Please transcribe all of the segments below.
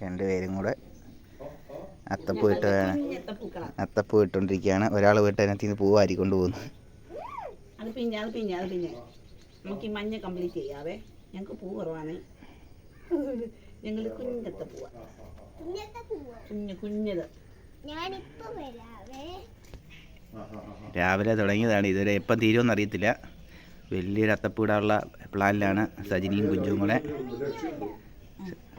രണ്ടുപേരും കൂടെ അത്തപ്പൂ ഇട്ട് അത്തപ്പൂ ഇട്ടുകൊണ്ടിരിക്കുകയാണ് ഒരാൾ വീട്ട് അതിനകത്ത് നിന്ന് പൂ വാരിക്കൊണ്ട് പോകുന്നു അത് പിന്നെ അത് പിന്നെ അത് പിന്നെ നമുക്ക് ഈ മഞ്ഞ കംപ്ലീറ്റ് ചെയ്യാവേ. ഞങ്ങൾക്ക് പൂ കുറവാണ്. ഞങ്ങൾ കുഞ്ഞത്തെ പൂവാ. കുഞ്ഞത്തെ പൂവ്. കുഞ്ഞ് കുഞ്ഞത്. രാവിലെ തുടങ്ങിയതാണ്. ഇതുവരെ എപ്പം തീരുമെന്ന് അറിയത്തില്ല. വലിയൊരു അത്തപ്പൂ ഇടാനുള്ള പ്ലാനിലാണ് സജിനിയും കുഞ്ചും കൂടെ.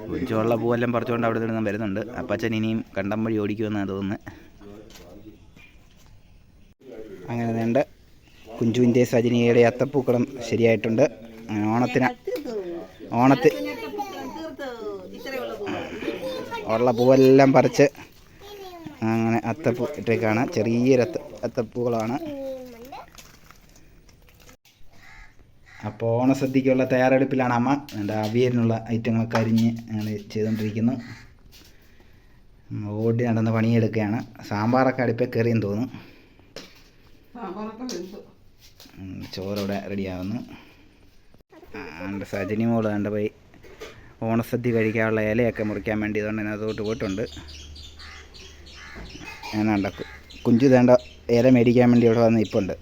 കുഞ്ചുള്ള പൂവെല്ലാം പറിച്ചുകൊണ്ട് അവിടെ നിന്ന് വരുന്നുണ്ട്. അപ്പച്ചൻ ഇനിയും കണ്ടം വഴി ഓടിക്കുമെന്നാണ് തോന്നുന്നത് അങ്ങനെ വേണ്ട കുഞ്ചുവിന്റെ സജിനിയുടെ അത്തപ്പൂക്കളം ശരിയായിട്ടുണ്ട്. ഓണത്തിന് ഓണത്തിൽ ഉള്ള പൂവെല്ലാം പറിച്ച് അങ്ങനെ അത്തപ്പൂ ഇട്ടേക്കാണ്. ചെറിയൊരു അത്ത അത്തപ്പൂക്കളാണ്. അപ്പോൾ ഓണസദ്യക്കുള്ള തയ്യാറെടുപ്പിലാണ് അമ്മ. എന്റെ അവിയലിനുള്ള ഐറ്റങ്ങളൊക്കെ അരിഞ്ഞ് ഞങ്ങൾ ചെയ്തുകൊണ്ടിരിക്കുന്നു ഓടി നടന്ന് പണിയെടുക്കുകയാണ്. സാമ്പാറൊക്കെ അടുപ്പിൽ കയറിയെന്ന് തോന്നുന്നു. ചോറിവിടെ റെഡിയാവുന്നു. എന്റെ സജനി മോൾ എന്റെ പോയി ഓണസദ്യ കഴിക്കാനുള്ള ഇലയൊക്കെ മുറിക്കാൻ വേണ്ടി ഇതുകൊണ്ട് അതിനകത്തോട്ട് പോയിട്ടുണ്ട്. ഞാനാണ്ട കുഞ്ചു തേണ്ട ഇല മേടിക്കാൻ വേണ്ടി ഇവിടെ വന്ന് ഇപ്പുണ്ട്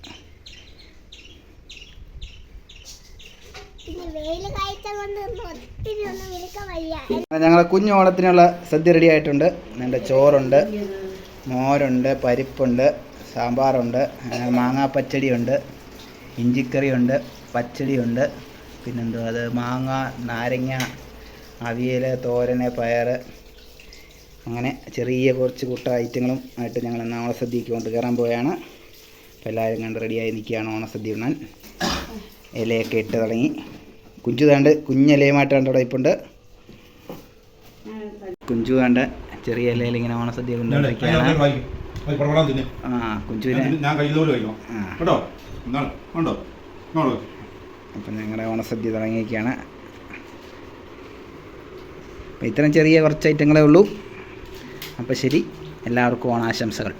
ഞങ്ങളെ കുഞ്ഞു ഓണത്തിനുള്ള സദ്യ റെഡി ആയിട്ടുണ്ട്. എന്റെ ചോറുണ്ട് മോരുണ്ട് പരിപ്പുണ്ട് സാമ്പാറുണ്ട് മാങ്ങാ പച്ചടിയുണ്ട് ഇഞ്ചിക്കറിയുണ്ട് പച്ചടിയുണ്ട്. പിന്നെന്തോ അത് മാങ്ങ നാരങ്ങ അവിയൽ തോരന് പയർ അങ്ങനെ ചെറിയ കുറച്ച് കൂട്ട ഐറ്റങ്ങളും ആയിട്ട് ഞങ്ങൾ ഇന്ന് ഓണസദ്യക്ക് കൊണ്ട് കയറാൻ പോയാണ് അപ്പോൾ എല്ലാവരും കണ്ട് റെഡിയായി നിൽക്കുകയാണ് ഓണസദ്യ ഉണ്ണാൻ. ഇലയൊക്കെ ഇട്ട് തുടങ്ങി. കുഞ്ചു താണ്ട് കുഞ്ഞിലയുമായിട്ട് ഇവിടെ ഇപ്പുണ്ട്. കുഞ്ചു താണ്ട് ചെറിയ ഇലയിൽ ഇങ്ങനെ ഓണസദ്യ കൊണ്ടുവന്നിരിക്കുകയാണ് ആ കുഞ്ചുവിന് അപ്പം ഞങ്ങളുടെ ഓണസദ്യ തുടങ്ങിയൊക്കെയാണ് അപ്പം ഇത്രയും ചെറിയ കുറച്ച് ഐറ്റങ്ങളേ ഉള്ളൂ. അപ്പോൾ ശരി എല്ലാവർക്കും ഓണാശംസകൾ.